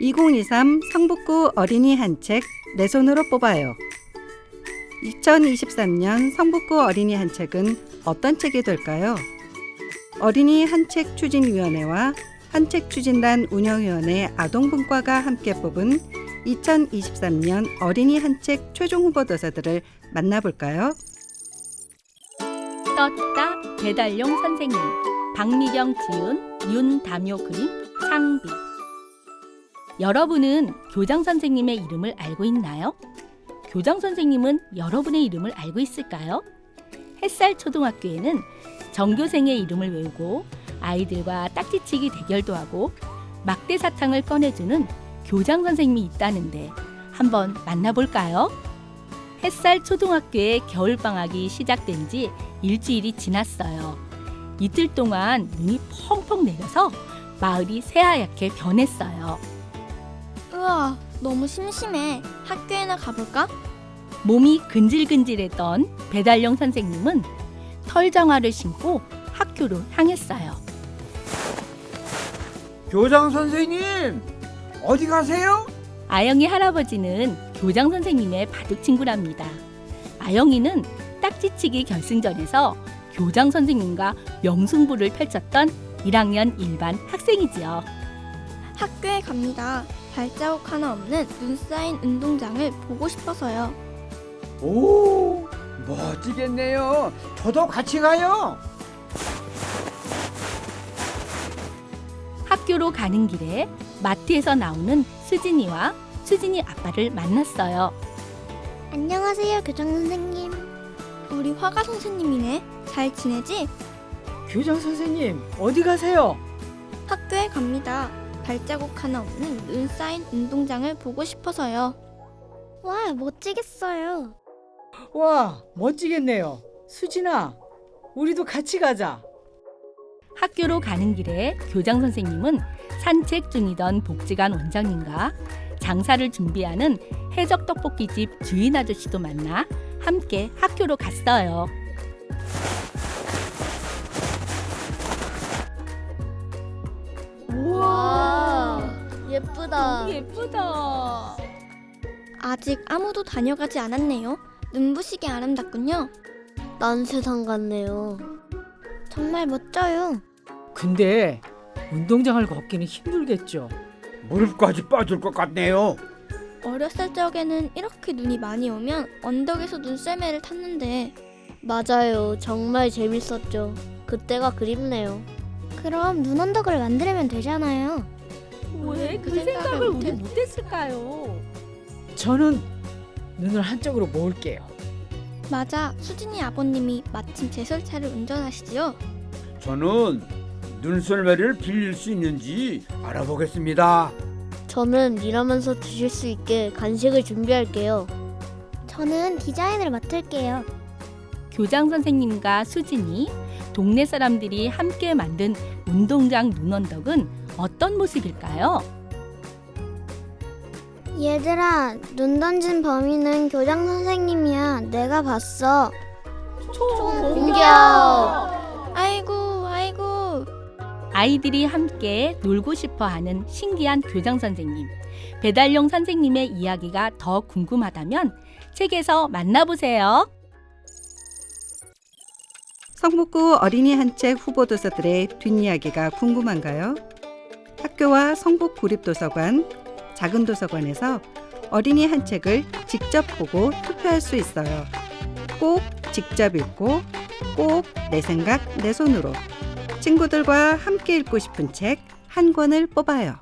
2023 성북구 어린이 한 책 내 손으로 뽑아요. 2023년 성북구 어린이 한 책은 어떤 책이 될까요? 어린이 한 책 추진위원회와 한 책 추진단 운영위원회 아동분과가 함께 뽑은 2023년 어린이 한 책 최종 후보 도서들을 만나볼까요? 떴다 배달용 선생님 박미경 지은 윤담요 그림 창비 여러분은 교장 선생님의 이름을 알고 있나요? 교장 선생님은 여러분의 이름을 알고 있을까요? 햇살 초등학교에는 전교생의 이름을 외우고 아이들과 딱지치기 대결도 하고 막대 사탕을 꺼내주는 교장 선생님이 있다는데 한번 만나볼까요? 햇살 초등학교의 겨울방학이 시작된 지 일주일이 지났어요. 이틀 동안 눈이 펑펑 내려서 마을이 새하얗게 변했어요. 우와, 너무 심심해. 학교에나 가볼까? 몸이 근질근질했던 배달용 선생님은 털장화를 신고 학교로 향했어요. 교장 선생님 어디 가세요? 아영이 할아버지는 교장 선생님의 바둑 친구랍니다. 아영이는 딱지치기 결승전에서 교장 선생님과 명승부를 펼쳤던 1학년 일반 학생이지요. 학교에 갑니다. 발자국 하나 없는 눈 쌓인 운동장을 보고 싶어서요. 오 멋지겠네요. 저도 같이 가요. 학교로 가는 길에 마트에서 나오는 수진이와 수진이 아빠를 만났어요. 안녕하세요, 교장 선생님. 우리 화가 선생님이네. 잘 지내지? 교장 선생님 어디 가세요? 학교에 갑니다. 발자국 하나 없는 눈 쌓인 운동장을 보고 싶어서요. 와, 멋지겠어요. 와 멋지겠네요. 수진아 우리도 같이 가자. 학교로 가는 길에 교장 선생님은 산책 중이던 복지관 원장님과 장사를 준비하는 해적 떡볶이집 주인 아저씨도 만나 함께 학교로 갔어요. 예쁘다. 예쁘다. 아직 아무도 다녀가지 않았네요. 눈부시게 아름답군요. 난 세상 같네요. 정말 멋져요. 근데 운동장을 걷기는 힘들겠죠. 무릎까지 빠질 것 같네요. 어렸을 적에는 이렇게 눈이 많이 오면 언덕에서 눈썰매를 탔는데 맞아요 정말 재밌었죠 그때가 그립네요 그럼 눈 언덕을 만들면 되잖아요 왜그그 생각을 생각을 우리 못했- 못했을까요? 저는 눈을 한쪽으로 모을게요. 맞아 수진이 아버님이 마침 제설차를 운전하시지요 저는 눈썰매를 빌릴 수 있는지 알아보겠습니다. 저는 일하면서 드실 수 있게 간식을 준비할게요. 저는 디자인을 맡을게요 교장 선생님과 수진이 동네 사람들이 함께 만든 운동장 눈언덕은 어떤 모습일까요? 얘들아, 눈 던진 범인은 교장 선생님이야. 내가 봤어. 공격 아이고 아이고 아이들이 함께 놀고 싶어 하는 신기한 교장 선생님. 배달용 선생님의 이야기가 더 궁금하다면 책에서 만나보세요. 성북구 어린이 한책 후보 도서들의 뒷이야기가 궁금한가요? 학교와 성북 구립도서관, 작은 도서관에서 어린이 한 책을 직접 보고 투표할 수 있어요. 꼭 직접 읽고 꼭 내 생각 내 손으로 친구들과 함께 읽고 싶은 책 한 권을 뽑아요.